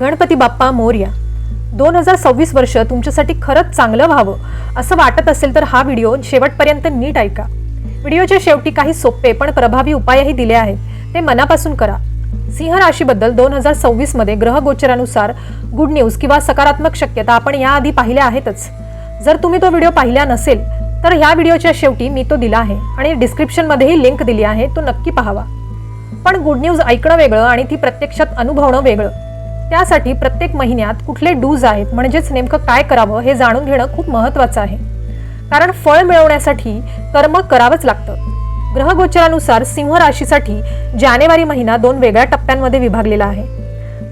गणपती बाप्पा मोर्या. दोन हजार सव्वीस वर्ष तुमच्यासाठी खरंच चांगलं व्हावं असं वाटत असेल तर हा व्हिडिओ शेवटपर्यंत नीट ऐका. व्हिडिओच्या शेवटी काही सोपे पण प्रभावी उपायही दिले आहेत ते मनापासून करा. सिंह राशीबद्दल दोन हजार सव्वीसमध्ये ग्रहगोचरानुसार गुड न्यूज किंवा सकारात्मक शक्यता आपण याआधी पाहिल्या आहेतच. जर तुम्ही तो व्हिडिओ पाहिला नसेल तर ह्या व्हिडिओच्या शेवटी मी तो दिला आहे आणि डिस्क्रिप्शनमध्येही लिंक दिली आहे तो नक्की पाहावा. पण गुड न्यूज ऐकणं वेगळं आणि ती प्रत्यक्षात अनुभवणं वेगळं. त्यासाठी प्रत्येक महिन्यात कुठले डूज आहेत म्हणजेच नेमकं काय करावं हे जाणून घेणं खूप महत्त्वाचं आहे. कारण फळ मिळवण्यासाठी कर्म करावंच लागतं. ग्रहगोचरानुसार सिंह राशीसाठी जानेवारी महिना दोन वेगळ्या टप्प्यांमध्ये विभागलेला आहे.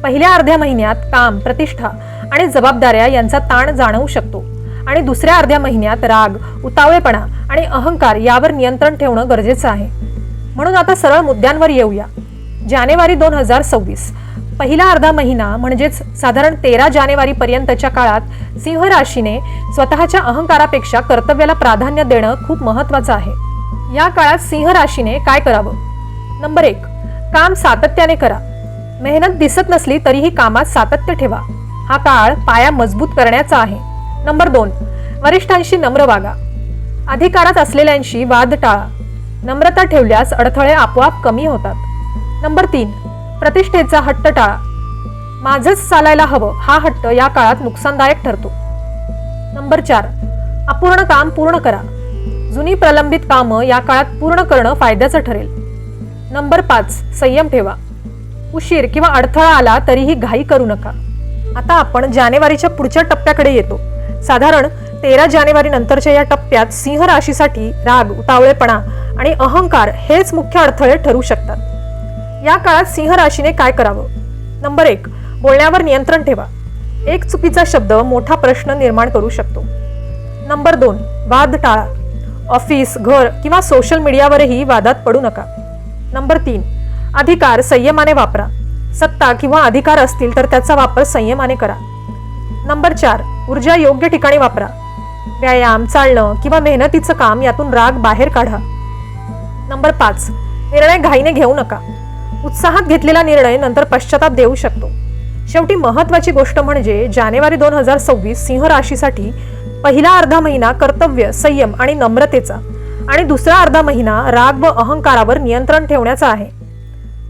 पहिल्या अर्ध्या महिन्यात काम प्रतिष्ठा आणि जबाबदाऱ्या यांचा ताण जाणवू शकतो आणि दुसऱ्या अर्ध्या महिन्यात राग उतावळेपणा आणि अहंकार यावर नियंत्रण ठेवणं गरजेचं आहे. म्हणून आता सरळ मुद्द्यांवर येऊया. जानेवारी दोन हजार सव्वीस. पहिला अर्धा महिना म्हणजेच साधारण तेरा जानेवारी पर्यंतच्या काळात सिंह राशीने स्वतःच्या अहंकारापेक्षा कर्तव्याला प्राधान्य देणं खूप महत्वाचं आहे. या काळात सिंह राशीने काय करावं? नंबर एक काम सातत्याने करा. मेहनत दिसत नसली तरीही कामात सातत्य ठेवा. हा काळ पाया मजबूत करण्याचा आहे. नंबर दोन वरिष्ठांशी नम्र वागा. अधिकारात असलेल्यांशी वाद टाळा. नम्रता ठेवल्यास अडथळे आपोआप कमी होतात. नंबर तीन प्रतिष्ठेचा हट्ट टाळा माझंच चालायला हवं हा हट्ट या काळात नुकसानदायक ठरतो. नंबर चार अपूर्ण काम पूर्ण करा. जुनी प्रलंबित कामं या काळात पूर्ण करणं फायद्याचं ठरेल. नंबर पाच संयम ठेवा. उशीर किंवा अडथळा आला तरीही घाई करू नका. आता आपण जानेवारीच्या पुढच्या टप्प्याकडे येतो. साधारण तेरा जानेवारी नंतरच्या या टप्प्यात सिंह राशीसाठी राग उतावळेपणा आणि अहंकार हेच मुख्य अडथळे ठरू शकतात. या काळात सिंह राशीने काय करावं? नंबर एक बोलण्यावर नियंत्रण ठेवा. एक चुकीचा शब्द मोठा प्रश्न निर्माण करू शकतो. नंबर दोन वाद टाळा. ऑफिस घर किंवा सोशल मीडियावरही वादात पडू नका. नंबर तीन अधिकार संयमाने वापरा. सत्ता किंवा अधिकार असतील तर त्याचा वापर संयमाने करा. नंबर चार ऊर्जा योग्य ठिकाणी वापरा. व्यायाम चालणं किंवा मेहनतीचं काम यातून राग बाहेर काढा. नंबर पाच निर्णय घाईने घेऊ नका. उत्साहात घेतलेला निर्णय नंतर पश्चाताप देऊ शकतो. शेवटी महत्वाची गोष्ट म्हणजे जानेवारी दोन हजार सव्वीस सिंह राशीसाठी पहिला अर्धा महिना कर्तव्य संयम आणि नम्रतेचा आणि दुसरा अर्धा महिना राग व अहंकारावर नियंत्रण ठेवण्याचा आहे.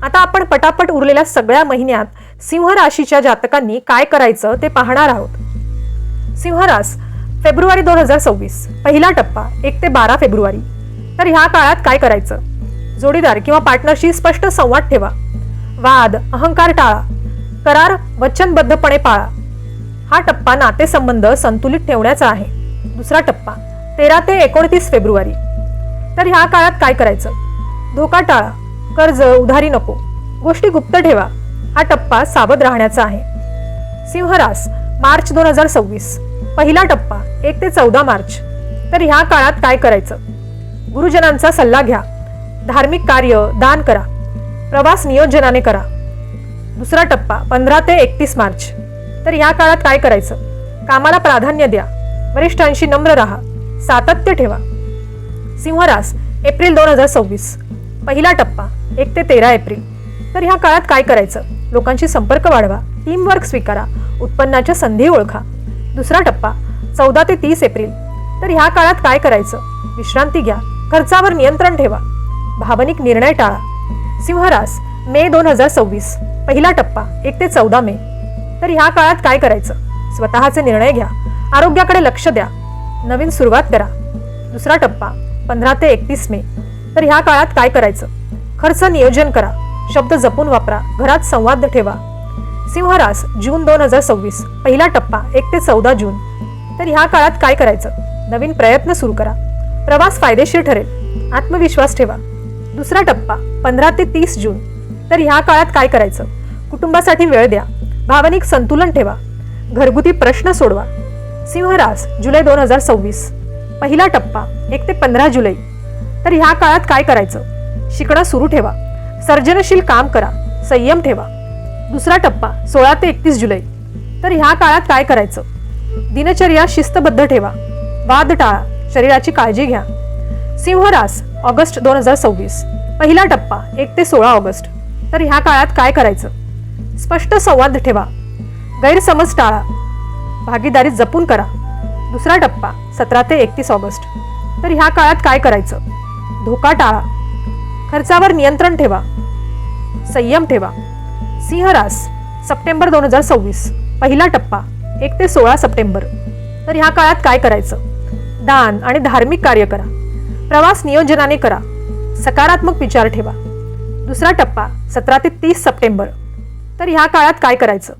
आता आपण पटापट उरलेल्या सगळ्या महिन्यात सिंह राशीच्या जातकांनी काय करायचं ते पाहणार आहोत. सिंहरास फेब्रुवारी दोन हजार सव्वीस पहिला टप्पा एक ते बारा फेब्रुवारी. तर ह्या काळात काय करायचं? जोडीदार किंवा पार्टनरशी स्पष्ट संवाद ठेवा. वाद अहंकार टाळा. करार वचनबद्धपणे पाळा. हा टप्पा नातेसंबंध संतुलित ठेवण्याचा आहे. दुसरा टप्पा तेरा ते एकोणतीस फेब्रुवारी. तर ह्या काळात काय करायचं? धोका टाळा. कर्ज उधारी नको. गोष्टी गुप्त ठेवा. हा टप्पा सावध राहण्याचा आहे. सिंहरास मार्च दोन हजार सव्वीस. पहिला टप्पा एक ते चौदा मार्च. तर ह्या काळात काय करायचं? गुरुजनांचा सल्ला घ्या. धार्मिक कार्य दान करा. प्रवास नियोजनाने करा. दुसरा टप्पा पंधरा ते एकतीस मार्च. तर ह्या काळात काय करायचं? कामाला प्राधान्य द्या. वरिष्ठांशी नम्र राहा. सातत्य ठेवा. सिंहरास एप्रिल दोन हजार सव्वीस. पहिला टप्पा एक ते तेरा एप्रिल. तर ह्या काळात काय करायचं? लोकांशी संपर्क वाढवा. टीमवर्क स्वीकारा. उत्पन्नाच्या संधी ओळखा. दुसरा टप्पा चौदा ते तीस एप्रिल. तर ह्या काळात काय करायचं? विश्रांती घ्या. खर्चावर नियंत्रण ठेवा. भावनिक निर्णय टाळा. सिंहरास मे दोन हजार सव्वीस पहिला टप्पा एक ते चौदा मे. तर ह्या काळात काय करायचं? स्वतःचे निर्णय घ्या. आरोग्याकडे लक्ष द्या. नवीन सुरुवात करा. दुसरा टप्पा पंधरा ते एकतीस मे. तर ह्या काळात काय करायचं? खर्च नियोजन करा. शब्द जपून वापरा. घरात संवाद ठेवा. सिंहरास जून दोन हजार सव्वीस पहिला टप्पा एक ते चौदा जून. तर ह्या काळात काय करायचं? नवीन प्रयत्न सुरू करा. प्रवास फायदेशीर ठरेल. आत्मविश्वास ठेवा. दुसरा टप्पा पंधरा ते तीस जून. तर ह्या काळात काय करायचं? कुटुंबासाठी वेळ द्या. भावनिक संतुलन ठेवा. घरगुती प्रश्न सोडवा. सिंहरास जुलै दोन हजार सव्वीस. पहिला टप्पा एक ते पंधरा जुलै. तर ह्या काळात काय करायचं? शिकणं सुरू ठेवा. सर्जनशील काम करा. संयम ठेवा. दुसरा टप्पा सोळा ते एकतीस जुलै. तर ह्या काळात काय करायचं? दिनचर्या शिस्तबद्ध ठेवा. वाद टाळा. शरीराची काळजी घ्या. सिंहरास ऑगस्ट दोन हजार सव्वीस. पहिला टप्पा एक ते सोळा ऑगस्ट. तर ह्या काळात काय करायचं? स्पष्ट संवाद ठेवा. गैरसमज टाळा. भागीदारी जपून करा. दुसरा टप्पा सतरा ते एकतीस ऑगस्ट. तर ह्या काळात काय करायचं? धोका टाळा. खर्चावर नियंत्रण ठेवा. संयम ठेवा. सिंहरास सप्टेंबर दोन हजार सव्वीस. पहिला टप्पा एक ते सोळा सप्टेंबर. तर ह्या काळात काय करायचं? दान आणि धार्मिक कार्य करा. प्रवास नियोजनाने करा. सकारात्मक विचार ठेवा. दुसरा टप्पा सतरा ते तीस सप्टेंबर. तर ह्या काळात काय करायचं?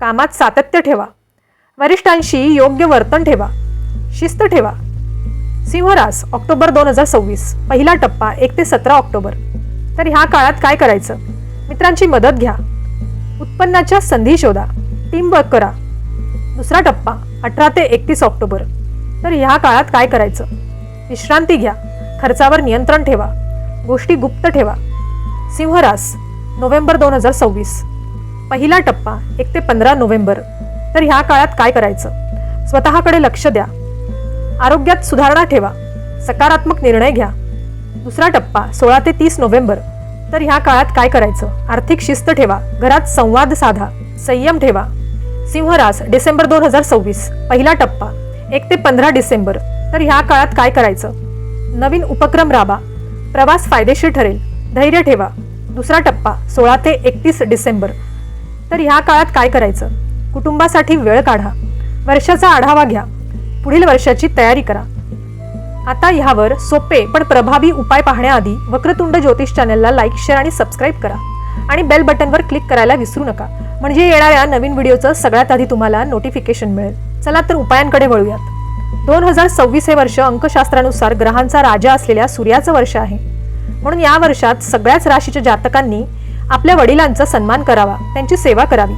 कामात सातत्य ठेवा. वरिष्ठांशी योग्य वर्तन ठेवा. शिस्त ठेवा. सिंहरास ऑक्टोबर दोन हजार सव्वीस. पहिला टप्पा एक ते सतरा ऑक्टोबर. तर ह्या काळात काय करायचं? मित्रांची मदत घ्या. उत्पन्नाच्या संधी शोधा. टीमवर्क करा. दुसरा टप्पा अठरा ते एकतीस ऑक्टोबर. तर ह्या काळात काय करायचं? विश्रांती घ्या. खर्चावर नियंत्रण ठेवा. गोष्टी गुप्त ठेवा. सिंहरास नोव्हेंबर दोन हजार सव्वीस. पहिला टप्पा एक ते पंधरा नोव्हेंबर. तर ह्या काळात काय करायचं? स्वतःकडे लक्ष द्या. आरोग्यात सुधारणा ठेवा. सकारात्मक निर्णय घ्या. दुसरा टप्पा सोळा ते तीस नोव्हेंबर. तर ह्या काळात काय करायचं? आर्थिक शिस्त ठेवा. घरात संवाद साधा. संयम ठेवा. सिंहरास डिसेंबर दोन हजार सव्वीस. पहिला टप्पा एक ते पंधरा डिसेंबर. तर ह्या काळात काय करायचं? नवीन उपक्रम राबा. प्रवास फायदेशीर ठरेल. धैर्य ठेवा. दुसरा टप्पा सोळा ते एकतीस डिसेंबर. तर ह्या काळात काय करायचं? कुटुंबासाठी वेळ काढा. वर्षाचा आढावा घ्या. पुढील वर्षाची तयारी करा. आता ह्यावर सोपे पण प्रभावी उपाय पाहण्याआधी वक्रतुंड ज्योतिष चॅनलला लाईक शेअर आणि सबस्क्राईब करा. आणि बेल बटनवर क्लिक करायला विसरू नका. म्हणजे येणाऱ्या नवीन व्हिडिओचं सगळ्यात आधी तुम्हाला नोटिफिकेशन मिळेल. चला तर उपायांकडे वळूयात. दोन हजार सव्वीस हे वर्ष अंकशास्त्रानुसार ग्रहांचा राजा असलेल्या सूर्याचं वर्ष आहे. म्हणून या वर्षात सगळ्याच राशीच्या जातकांनी आपल्या वडिलांचा सन्मान करावा त्यांची सेवा करावी.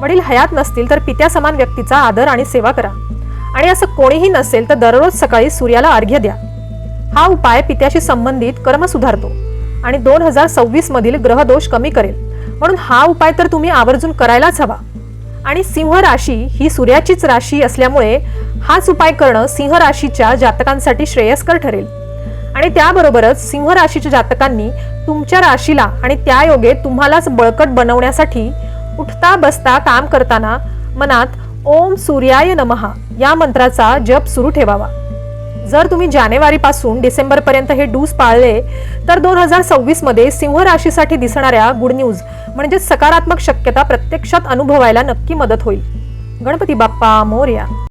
वडील हयात नसतील तर पित्या समान व्यक्तीचा आदर आणि सेवा करा. आणि असं कोणीही नसेल तर दररोज सकाळी सूर्याला अर्घ्य द्या. हा उपाय पित्याशी संबंधित कर्म सुधारतो आणि दोन हजार सव्वीस मधील ग्रहदोष कमी करेल. म्हणून हा उपाय तर तुम्ही आवर्जून करायलाच हवा. आणि सिंह राशी ही सूर्याचीच राशी असल्यामुळे हाच उपाय करणं सिंह राशीच्या जातकांसाठी श्रेयस्कर ठरेल. आणि त्याबरोबरच सिंह राशीच्या जातकांनी तुमच्या राशीला आणि त्या योगे तुम्हालाच बळकट बनवण्यासाठी उठता बसता काम करताना मनात ओम सूर्याय नमहा या मंत्राचा जप सुरू ठेवावा. जर तुम्ही जानेवारीपासून डिसेंबरपर्यंत हे डूस पाळले तर दोन हजार सव्वीसमध्ये सिंह राशीसाठी दिसणाऱ्या गुड न्यूज म्हणजे सकारात्मक शक्यता प्रत्यक्षात अनुभवायला नक्की मदत होईल. गणपती बाप्पा मोर्या.